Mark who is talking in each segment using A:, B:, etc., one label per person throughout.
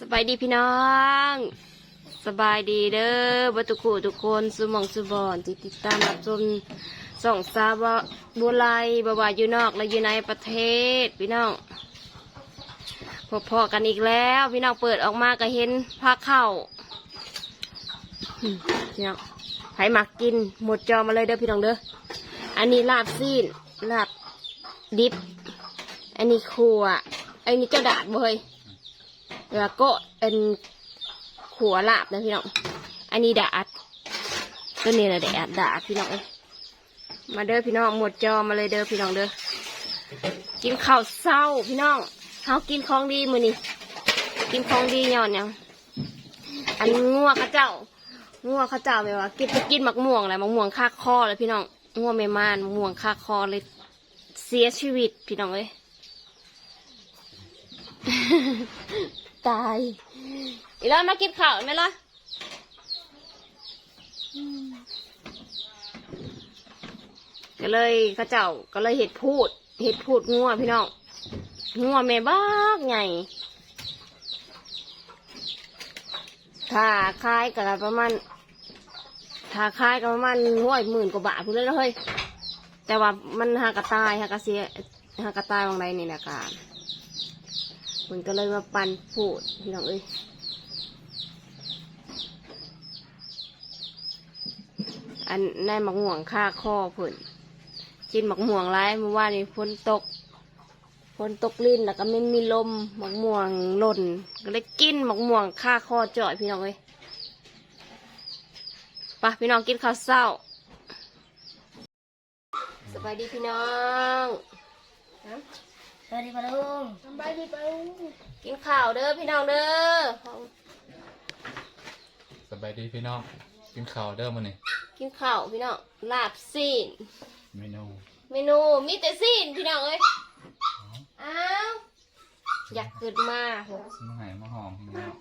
A: สบายดีพี่น้อง สบายดีเด้อบัตุกูทุกคนสุมองสุบอนที่ติดตามรับชมส่องซาบะบัวไลบาวาอยู่นอกและอยู่ในประเทศพี่น้องพอๆกันอีกแล้ว พี่น้องเปิดออกมาก็เห็นผ้าเข้าพี่น้องใครมักกิน หมดจอมาเลยเด้อพี่น้องเด้ออันนี้ลาบซีนลาบดิบ อันนี้ครัวอันนี้เจ้าดาดเฮ้ย แล้วก็เป็นขัวลาบนะพี่น้อง อันนี้ดาดตัวนี้แหละแดดดาดพี่น้องมาเด้อพี่น้องหมดจอมาเลยเด้อพี่น้องเด้อ กินข้าวเศร้าพี่น้องเฮากินของดีมือนี่กินของดีย้อนยังอันงัวข้าเจ้า งัวข้าเจ้าแบบว่า กินไปกินมักม่วงแหละมักม่วงคาคอเลยพี่น้อง งัวไม่มานมักม่วงคาคอเลยเสียชีวิตพี่น้องเอ้ย ตาย อีแล้วมากินข้าวไหมล่ะก็เลยข้าเจ้าก็เลยเห็ดพูด เห็ดพูดงัวพี่น้องงัวแม่บ้ากไงถ้าคายก็ประมาณถ้าคายก็ประมาณห้อยหมื่นกว่าบาทพูดเลยนะเฮ้ยแต่ว่ามันหากระตายหากระเสียหากระตายบางใดนี่นะการ มันก็เลยมาปั่นพูดพี่น้องเอ้ยอันนายหมักม่วงค่าข้อเพิ่นกินหมักม่วงไรเมื่อวานนี้ฝนตกฝนตกลิ้นแล้วก็ไม่มีลมหมักม่วงหล่นก็เลยกินหมักม่วงค่าข้อจ่อยพี่น้องเอ้ยไปะพี่น้องกินข้าวเศร้าสบายดีพี่น้องฮะ
B: สวัสดีปะลุง
A: สบายดีปะกินข้าวเด้อพี่น้องเด้อ
C: สบายดีพี่น้อง กินข้าวเด้อมื้อนี้
A: กินข้าวพี่น้องลาบซีน
C: เมนู
A: เมนูมีแต่ซีนพี่น้องเอ้ยอ้าวอยากเกิดมาโห
C: มาใหายมาหอมพี่น้อง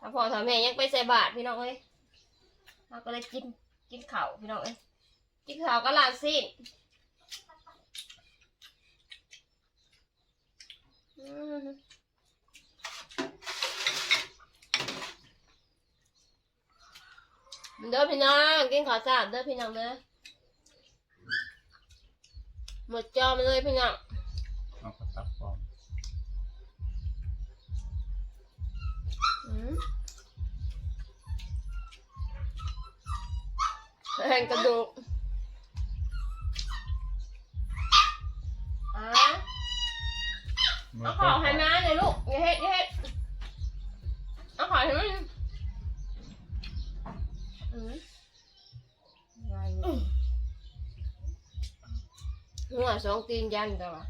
A: ถ้าพ่อถ้าแม่ยังไปใส่บาตรพี่น้องเอ้ยเราก็เลยกินกินข้าวพี่น้องเอ้ยกินข้าวก็ลาบซีนอืม เด้อพี่น้องกินข้าวสารเด้อพี่น้องเด้อหมดจอมาเลยพี่น้อง
C: เอากระตับฟอม
A: อืมแห่งกระดูก เอาขอให้มาเลยลูกอย่าเฮ็ดอย่าเฮ็ดเอาขอให้มันอืมไงหัวสองตีนยันแต่ว่า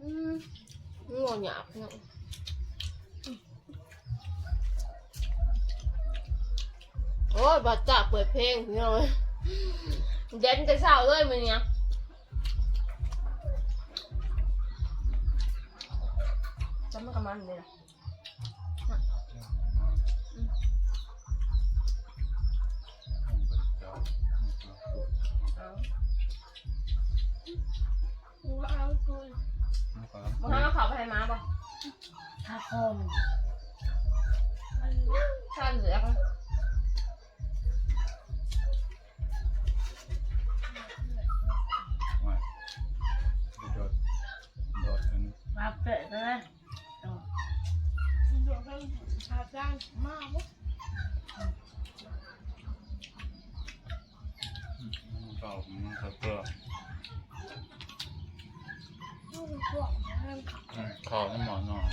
A: อืมหัวหยาบเนาะ โอ้ยบัดจ่าเปิดเพลงพี่น้อย เด่นแต่เช้าเลยมันเนี่ยจำมันกับมันเลยนะเอา
B: ว้าวคุณ
A: มึงให้มาขอไปให้ม้าป่ะ
B: ข้าคม
A: ชาเหลือง
C: โก
D: วะ
C: เก่ามันก็เกลือ
D: ลูกพวขับ
C: ข้าวให้หมอนอ
D: น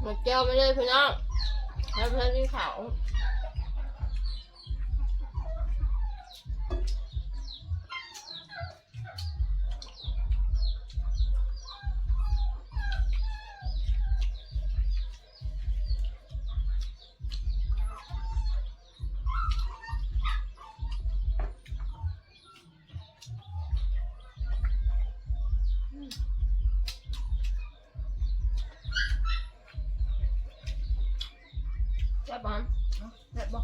A: หมดแก้วไม่เลยพี่น้องแล้วเพื่อนที่เขา บบ้านแซ่บบ้า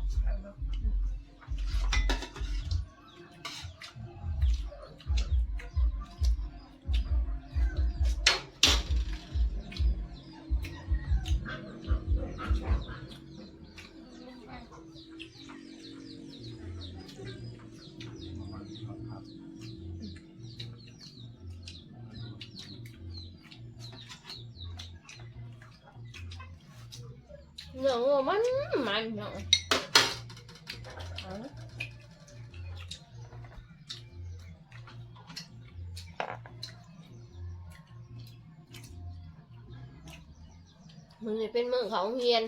A: เนื้องัวมันมันเนาะเอามันเป็นมือเขาเฮียน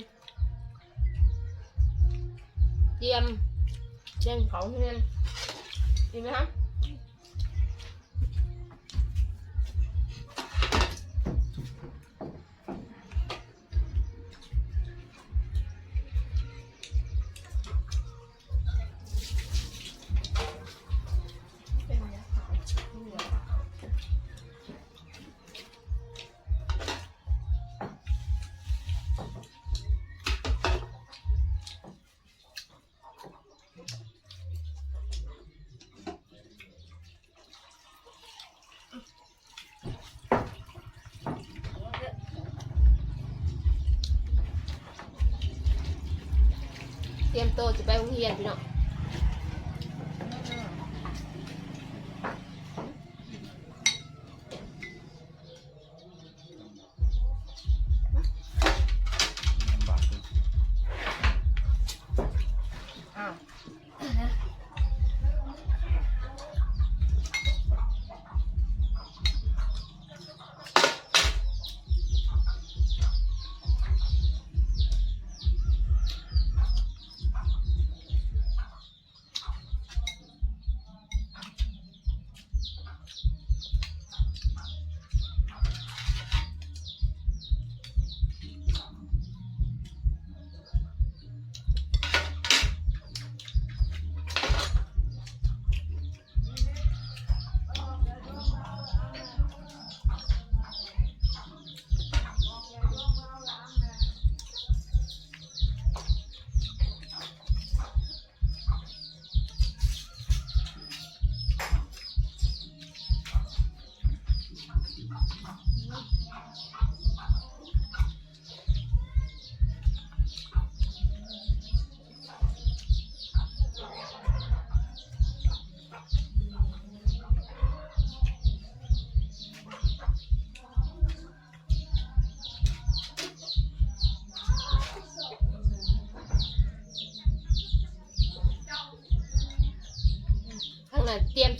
A: เตรียมเตรียมเขาเฮียนดีไหมครับ ตรียมตัวจะไปโรงเรียนพี่น้อง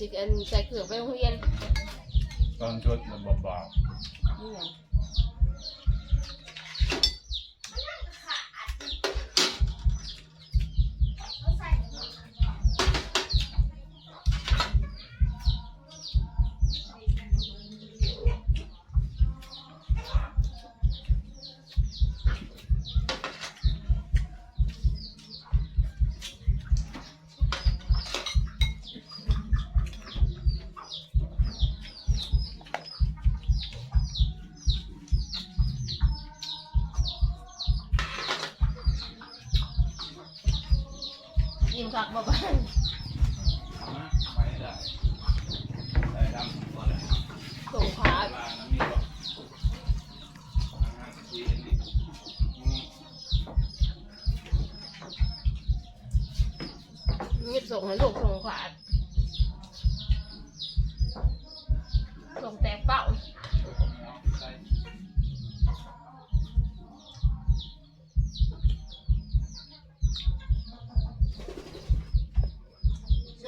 A: สิอันใส่เกลือไปโรงเรียน
C: ตอนชดมันเบา
A: นี่ไง ยิ้มคักบ่บ้าน
C: ๆไม่ได้ได้ดำก่อนเลย
A: ส่งขา
C: มาน้ำมีก่อนอาหารที่เห็นดิอืม
A: มีส่งให้ลูกส่งขา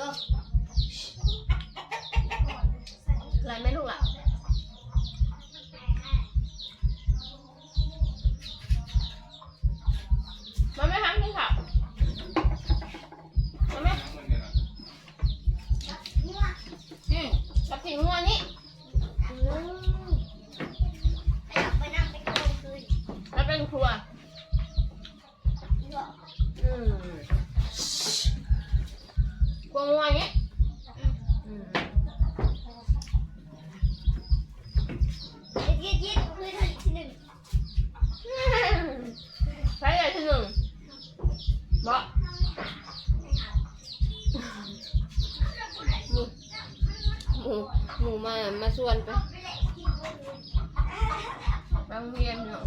A: อ มามาชวนไปไปโรงเรียนเนาะ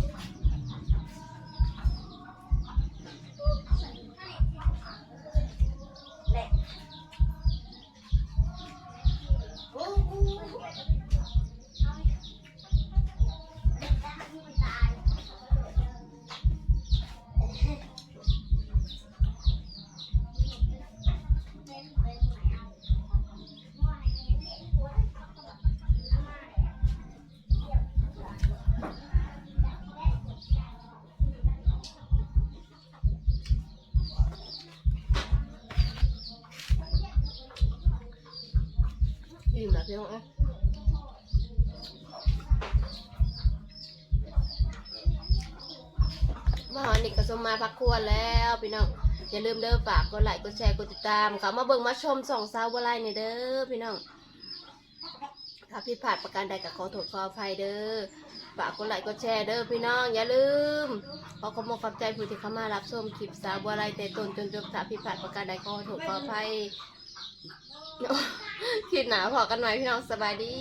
A: มแล้วพี่น้องเอ้ยมาหอนี่ก็สมมาพักครัวแล้วพี่น้องอย่าลืมเด้อฝากกดไลค์กดแชร์กดติดตามเขามาเบิ่งมาชมสองสาวบัวลายเนี่ยเด้อพี่น้องถ้าผิดพลาดประการใดก็ขอโทษขออภัยเด้อฝากกดไลค์กดแชร์เด้อพี่น้องอย่าลืมขอขอบคุณขอบใจผู้ที่เข้ามารับชมคลิปสาวบัวลายแต่ตนจนจบถ้าผิดพลาดประการใดก็ขอโทษขออภัย คลิปหนาพอกันหน่อยพี่น้องสบายดี